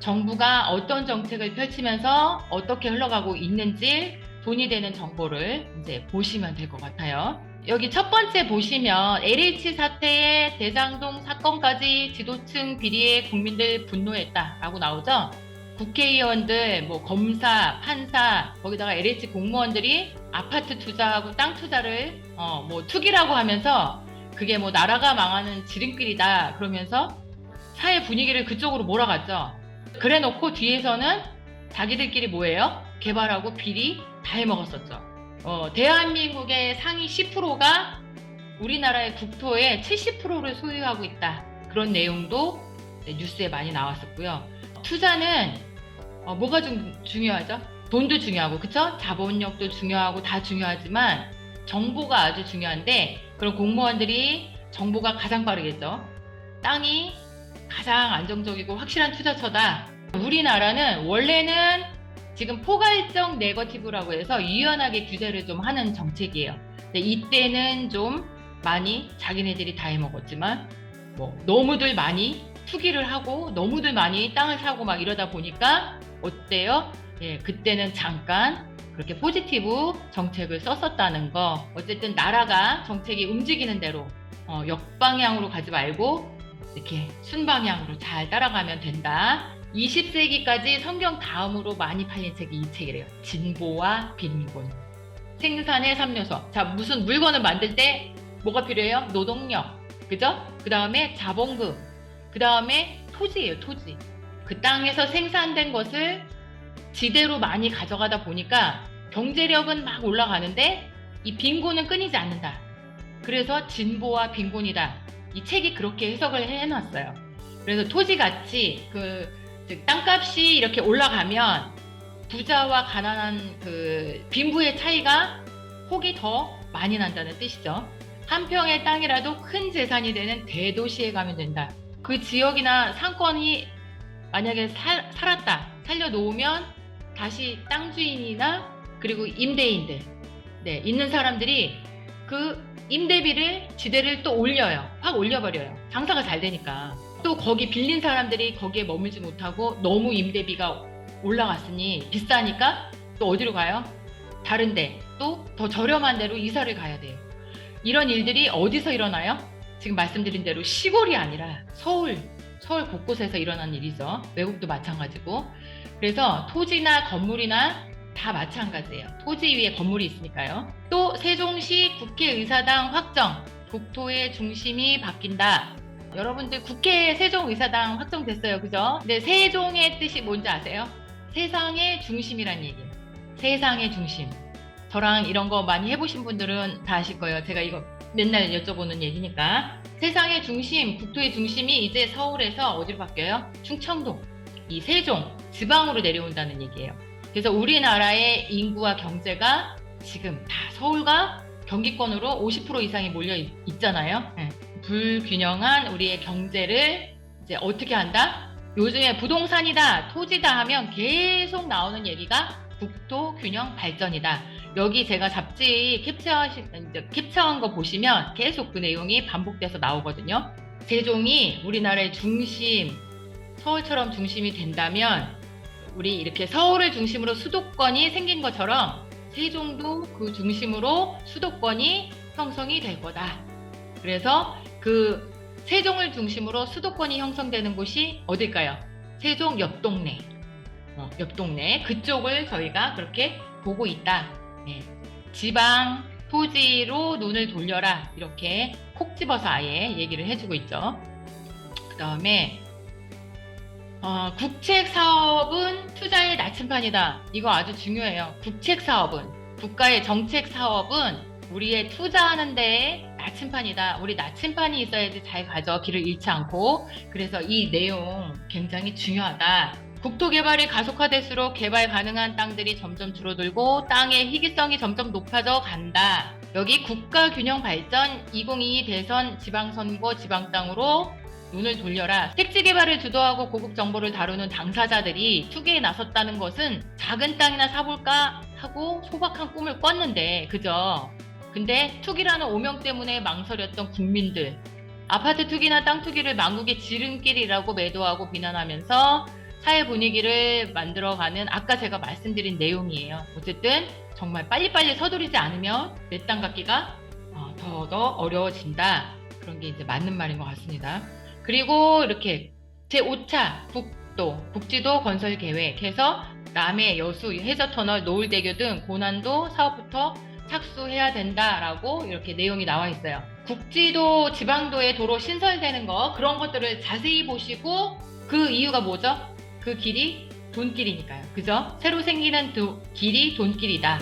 정부가 어떤 정책을 펼치면서 어떻게 흘러가고 있는지 돈이 되는 정보를 이제 보시면 될 것 같아요. 여기 첫 번째 보시면 LH 사태의 대장동 사건까지 지도층 비리에 국민들 분노했다라고 나오죠. 국회의원들, 뭐 검사, 판사, 거기다가 LH 공무원들이 아파트 투자하고 땅 투자를 어, 뭐 투기라고 하면서 그게 뭐 나라가 망하는 지름길이다 그러면서 사회 분위기를 그쪽으로 몰아갔죠. 그래 놓고 뒤에서는 자기들끼리 뭐예요? 개발하고 비리 다 해먹었었죠. 어, 대한민국의 상위 10%가 우리나라의 국토의 70%를 소유하고 있다. 그런 내용도 네, 뉴스에 많이 나왔었고요. 투자는 어, 뭐가 좀 중요하죠? 돈도 중요하고, 그쵸? 자본력도 중요하고 다 중요하지만 정보가 아주 중요한데 그런 공무원들이 정보가 가장 빠르겠죠. 땅이 가장 안정적이고 확실한 투자처다. 우리나라는 원래는 지금 포괄적 네거티브라고 해서 유연하게 규제를 좀 하는 정책이에요. 이때는 좀 많이 자기네들이 다 해먹었지만 뭐 너무들 많이 투기를 하고 너무들 많이 땅을 사고 막 이러다 보니까 어때요? 예, 그때는 잠깐 그렇게 포지티브 정책을 썼었다는 거. 어쨌든 나라가 정책이 움직이는 대로 어, 역방향으로 가지 말고 이렇게 순방향으로 잘 따라가면 된다. 20세기까지 성경 다음으로 많이 팔린 책이 이 책이래요. 진보와 빈곤. 생산의 3요소. 자, 무슨 물건을 만들 때 뭐가 필요해요? 노동력. 그죠? 그 다음에 자본금. 그 다음에 토지예요, 토지. 그 땅에서 생산된 것을 지대로 많이 가져가다 보니까 경제력은 막 올라가는데 이 빈곤은 끊이지 않는다. 그래서 진보와 빈곤이다. 이 책이 그렇게 해석을 해놨어요. 그래서 토지 가치, 그, 즉, 땅값이 이렇게 올라가면 부자와 가난한 그 빈부의 차이가 폭이 더 많이 난다는 뜻이죠. 한 평의 땅이라도 큰 재산이 되는 대도시에 가면 된다. 그 지역이나 상권이 만약에 살, 살았다, 살려놓으면 다시 땅 주인이나 그리고 임대인들, 네, 있는 사람들이 그 임대비를 지대를 또 올려요. 확 올려버려요. 장사가 잘 되니까. 또 거기 빌린 사람들이 거기에 머물지 못하고 너무 임대비가 올라갔으니 비싸니까 또 어디로 가요? 다른데 또 더 저렴한 데로 이사를 가야 돼요. 이런 일들이 어디서 일어나요? 지금 말씀드린 대로 시골이 아니라 서울, 서울 곳곳에서 일어난 일이죠. 외국도 마찬가지고. 그래서 토지나 건물이나 다 마찬가지예요. 토지 위에 건물이 있으니까요. 또 세종시 국회의사당 확정, 국토의 중심이 바뀐다. 여러분들 국회 세종의사당 확정됐어요. 그죠? 근데 세종의 뜻이 뭔지 아세요? 세상의 중심이란 얘기예요. 세상의 중심. 저랑 이런 거 많이 해보신 분들은 다 아실 거예요. 제가 이거 맨날 여쭤보는 얘기니까. 세상의 중심, 국토의 중심이 이제 서울에서 어디로 바뀌어요? 충청도, 이 세종, 지방으로 내려온다는 얘기예요. 그래서 우리나라의 인구와 경제가 지금 다 서울과 경기권으로 50% 이상이 몰려 있, 있잖아요. 네. 불균형한 우리의 경제를 이제 어떻게 한다? 요즘에 부동산이다, 토지다 하면 계속 나오는 얘기가 국토 균형 발전이다. 여기 제가 잡지 캡처하신, 캡처한 거 보시면 계속 그 내용이 반복돼서 나오거든요. 세종이 우리나라의 중심, 서울처럼 중심이 된다면 우리 이렇게 서울을 중심으로 수도권이 생긴 것처럼 세종도 그 중심으로 수도권이 형성이 될 거다. 그래서 그 세종을 중심으로 수도권이 형성되는 곳이 어딜까요? 세종 옆 동네. 어, 옆 동네. 그쪽을 저희가 그렇게 보고 있다. 네. 지방 토지로 눈을 돌려라. 이렇게 콕 집어서 아예 얘기를 해주고 있죠. 그 다음에 어, 국책 사업은 투자의 나침반이다. 이거 아주 중요해요. 국책 사업은 국가의 정책 사업은 우리의 투자하는데 나침판이다. 우리 나침판이 있어야지 잘 가죠. 길을 잃지 않고. 그래서 이 내용 굉장히 중요하다. 국토 개발이 가속화될수록 개발 가능한 땅들이 점점 줄어들고 땅의 희귀성이 점점 높아져 간다. 여기 국가 균형 발전 2022 대선 지방선거 지방 땅으로 눈을 돌려라. 택지 개발을 주도하고 고급 정보를 다루는 당사자들이 투기에 나섰다는 것은 작은 땅이나 사볼까 하고 소박한 꿈을 꿨는데, 그죠? 근데 투기라는 오명 때문에 망설였던 국민들, 아파트 투기나 땅 투기를 망국의 지름길이라고 매도하고 비난하면서 사회 분위기를 만들어가는 아까 제가 말씀드린 내용이에요. 어쨌든 정말 빨리빨리 서두르지 않으면 내 땅 갖기가 어, 더더 어려워진다. 그런 게 이제 맞는 말인 것 같습니다. 그리고 이렇게 제5차 북도, 북지도 건설 계획해서 남해, 여수, 해저터널, 노을대교 등 고난도 사업부터 착수해야 된다라고 이렇게 내용이 나와 있어요. 국지도, 지방도의 도로 신설되는 거 그런 것들을 자세히 보시고 그 이유가 뭐죠? 그 길이 돈길이니까요. 그죠? 새로 생기는 도- 길이 돈길이다.